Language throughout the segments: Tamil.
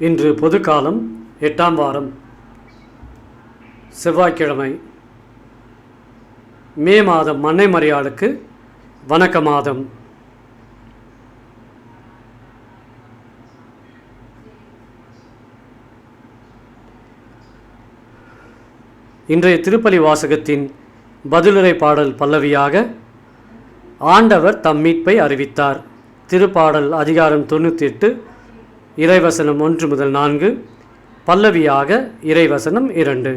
இன்று பொதுக்காலம் எட்டாம் வாரம் செவ்வாய்க்கிழமை மே மாதம் மன்னை மறையாளுக்கு வணக்க மாதம் இன்றைய திருப்பலி வாசகத்தின் பதிலுரை பாடல் பல்லவியாக ஆண்டவர் தம் மீட்பை அறிவித்தார். திருப்பாடல் அதிகாரம் தொண்ணூற்றி எட்டு இறைவசனம் ஒன்று முதல் நான்கு பல்லவியாக இறைவசனம் இரண்டு.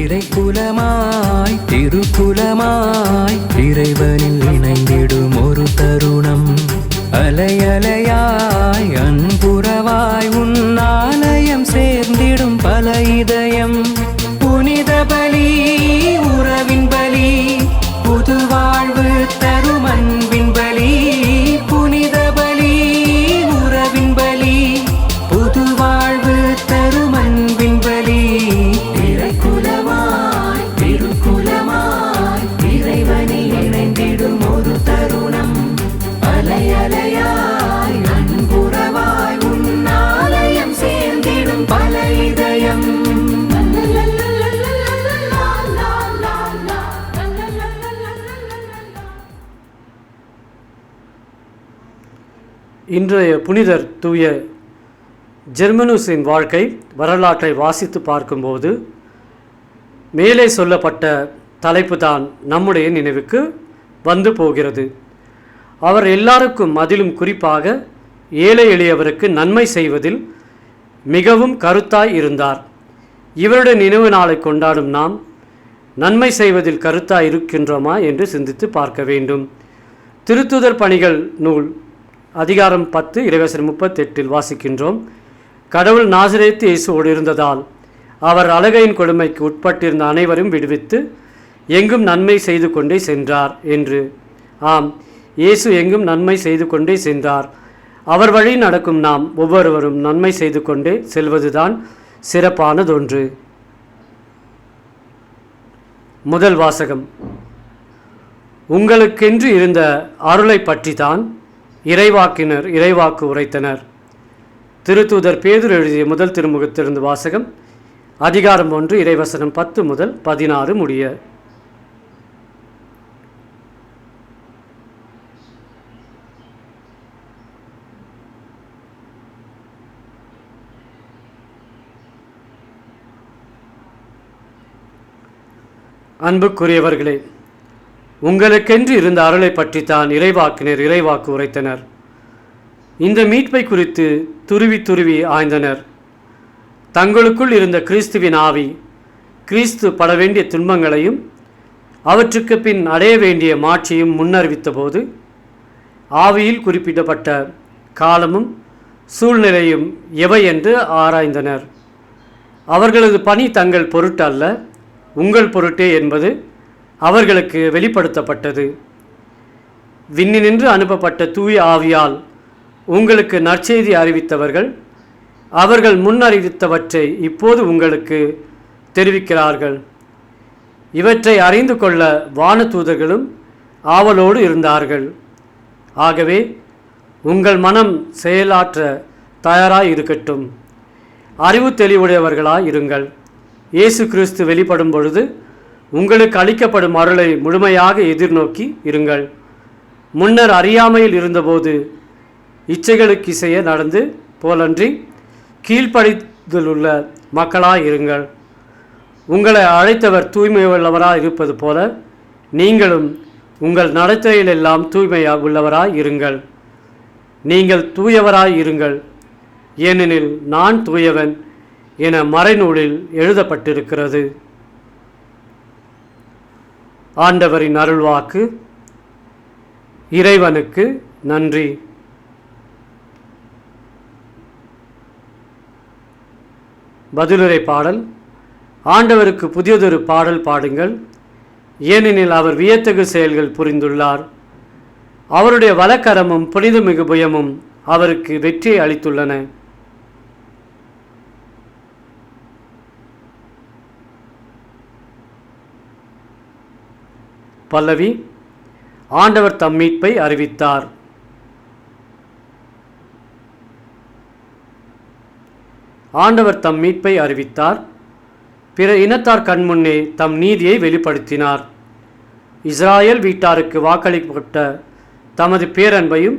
இறைக்குலமாய் திருக்குலமாய் இறைவனில் இணைந்திடும் ஒரு தருணம். அலையலைய இன்றைய புனிதர் தூய ஜெர்மனுஸின் வாழ்க்கை வரலாற்றை வாசித்து பார்க்கும்போது மேலே சொல்லப்பட்ட தலைப்பு தான் நம்முடைய நினைவுக்கு வந்து போகிறது. அவர் எல்லாருக்கும் அதிலும் குறிப்பாக ஏழை எளியவருக்கு நன்மை செய்வதில் மிகவும் கருத்தாய் இருந்தார். இவருடைய நினைவு நாளை கொண்டாடும் நாம் நன்மை செய்வதில் கருத்தாய் இருக்கின்றோமா என்று சிந்தித்து பார்க்க வேண்டும். திருத்துதர் பணிகள் நூல் அதிகாரம் பத்து இறைவசனம் முப்பத்தெட்டில் வாசிக்கின்றோம். கடவுள் நாசிரேத்து இயேசுவோடு இருந்ததால் அவர் அழகையின் கொடுமைக்கு உட்பட்டிருந்த அனைவரும் விடுவித்து எங்கும் நன்மை செய்து கொண்டே சென்றார் என்று. ஆம் இயேசு எங்கும் நன்மை செய்து கொண்டே சென்றார். அவர் வழி நடக்கும் நாம் ஒவ்வொருவரும் நன்மை செய்து கொண்டே செல்வதுதான் சிறப்பானதொன்று. முதல் வாசகம். உங்களுக்கென்று இருந்த அருளை பற்றி தான் இறைவாக்கினர் இறைவாக்கு உரைத்தனர். திருத்தூதர் பேதுரு எழுதிய முதல் திருமுகத்திலிருந்து வாசகம் அதிகாரம் ஒன்று இறைவசனம் பத்து முதல் பதினாறு முடிய. அன்புக்குரியவர்களே உங்களுக்கென்று இருந்த அருளை பற்றித்தான் இறைவாக்கினர் இறைவாக்கு உரைத்தனர். இந்த மீட்பை குறித்து துருவி துருவி ஆய்ந்தனர். தங்களுக்குள் இருந்த கிறிஸ்துவின் ஆவி கிறிஸ்து பட வேண்டிய துன்பங்களையும் அவற்றுக்கு பின் அடைய வேண்டிய மாட்சியும் முன்னறிவித்தபோது ஆவியில் குறிப்பிடப்பட்ட காலமும் சூழ்நிலையும் எவை என்று ஆராய்ந்தனர். அவர்களது பணி தங்கள் பொருட்டு அல்ல உங்கள் பொருட்டே என்பது அவர்களுக்கு வெளிப்படுத்தப்பட்டது. விண்ணினின்று அனுப்பப்பட்ட தூய ஆவியால் உங்களுக்கு நற்செய்தி அறிவித்தவர்கள் அவர்கள் முன் அறிவித்தவற்றை இப்போது உங்களுக்கு தெரிவிக்கிறார்கள். இவற்றை அறிந்து கொள்ள வானதூதர்களும் ஆவலோடு இருந்தார்கள். ஆகவே உங்கள் மனம் செயலாற்ற தயாராக இருக்கட்டும் அறிவு தெளிவுடையவர்களாய் இருங்கள் இயேசு கிறிஸ்து வெளிப்படும் பொழுது உங்களுக்கு அளிக்கப்படும் அருளை முழுமையாக எதிர்நோக்கி இருங்கள். முன்னர் அறியாமையில் இருந்தபோது இச்சைகளுக்கு இசைய நடந்து போலன்றி கீழ்ப்படிதலுள்ள மக்களாக இருங்கள். உங்களை அழைத்தவர் தூய்மை உள்ளவராக இருப்பது போல நீங்களும் உங்கள் நடத்தையிலெல்லாம் தூய்மையாக உள்ளவராய் இருங்கள். நீங்கள் தூயவராய் இருங்கள். ஏனெனில் நான் தூயவன் என மறைநூலில் எழுதப்பட்டிருக்கிறது. ஆண்டவரின் அருள்வாக்கு இறைவனுக்கு நன்றி. பதிலுரை பாடல் ஆண்டவருக்கு புதியதொரு பாடல் பாடுங்கள். ஏனெனில் அவர் வியத்தகு செயல்கள் புரிந்துள்ளார். அவருடைய வலக்கரமும் புனிதமிகு புயமும் அவருக்கு வெற்றியை அளித்துள்ளன. பல்லவி ஆண்டவர் தம் மீட்பை அறிவித்தார். ஆண்டவர் தம் மீட்பை அறிவித்தார். பிற இனத்தார் கண்முன்னே தம் நீதியை வெளிப்படுத்தினார். இஸ்ராயல் வீட்டாருக்கு வாக்களிக்கப்பட்ட தமது பேரன்பையும்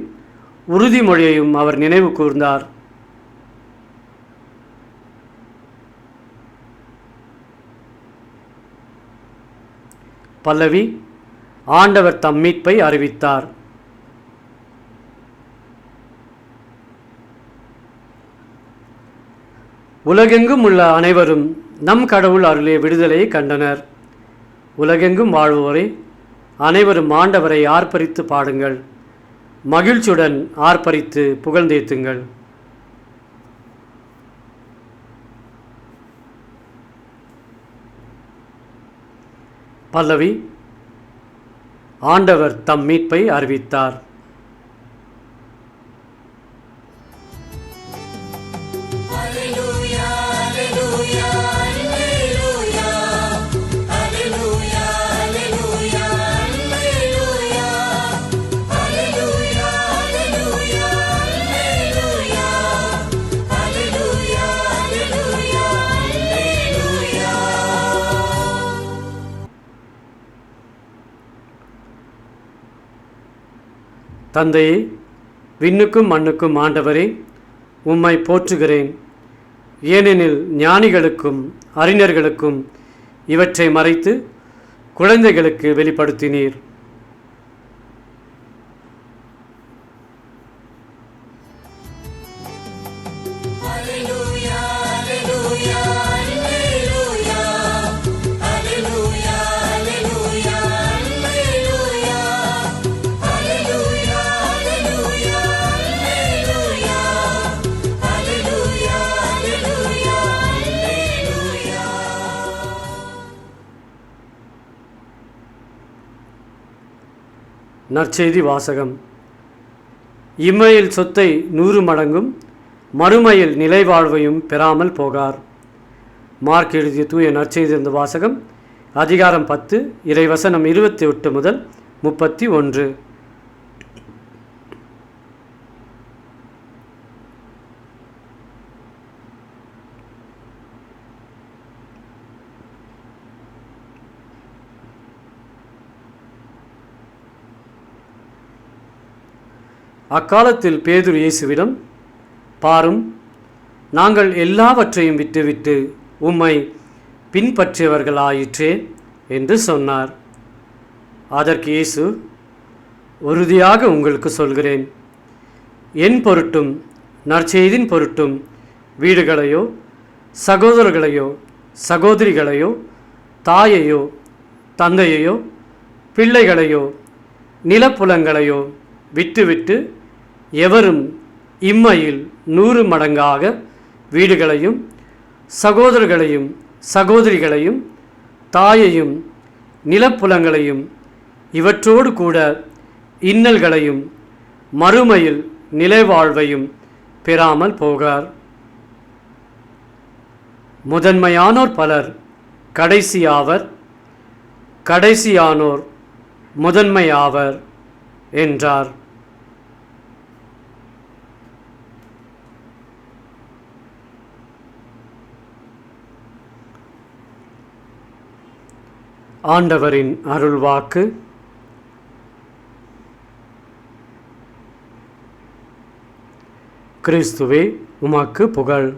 உறுதிமொழியையும் அவர் நினைவு கூர்ந்தார். பல்லவி ஆண்டவர் தம் மீட்பை அறிவித்தார். உலகெங்கும் உள்ள அனைவரும் நம் கடவுள் அருளே விடுதலையை கண்டனர். உலகெங்கும் வாழ்வோரை அனைவரும் ஆண்டவரை ஆர்ப்பரித்து பாடுங்கள். மகிழ்ச்சியுடன் ஆர்ப்பரித்து புகழ்ந்தேத்துங்கள். பல்லவி ஆண்டவர் தம் மீட்பை அறிவித்தார். தந்தையே விண்ணுக்கும் மண்ணுக்கும் ஆண்டவரே உம்மை போற்றுகிறேன். ஏனெனில் ஞானிகளுக்கும் அறிஞர்களுக்கும் இவற்றை மறைத்து குழந்தைகளுக்கு வெளிப்படுத்தினீர். நற்செய்தி வாசகம். இம்மையில் சொத்தை நூறு மடங்கும் மறுமையில் நிலைவாழ்வையும் பெறாமல் போகார். மார்க் எழுதிய தூய நற்செய்தி இருந்த வாசகம் அதிகாரம் பத்து இறைவசனம் இருபத்தி எட்டு முதல் முப்பத்தி ஒன்று. அக்காலத்தில் பேதுரு இயேசுவிடம் பாரும் நாங்கள் எல்லாவற்றையும் விட்டுவிட்டு உம்மை பின்பற்றியவர்களாயிற்றே என்று சொன்னார். அதற்கு இயேசு உறுதியாக உங்களுக்கு சொல்கிறேன். என் பொருட்டும் நற்செய்தின் பொருட்டும் வீடுகளையோ சகோதரர்களையோ சகோதரிகளையோ தாயையோ தந்தையையோ பிள்ளைகளையோ நிலப்புலங்களையோ விட்டுவிட்டு எவரும் இம்மையில் நூறு மடங்காக வீடுகளையும் சகோதரர்களையும் சகோதரிகளையும் தாயையும் நிலப்புலங்களையும் இவற்றோடு கூட இன்னல்களையும் மறுமையில் நிலைவாழ்வையும் பெறாமல் போகார். முதன்மையானோர் பலர் கடைசியாவர் கடைசியானோர் முதன்மையாவர் என்றார். ஆண்டவரின் அருள்வாக்கு. கிறிஸ்துவே உமாக்கு புகழ்.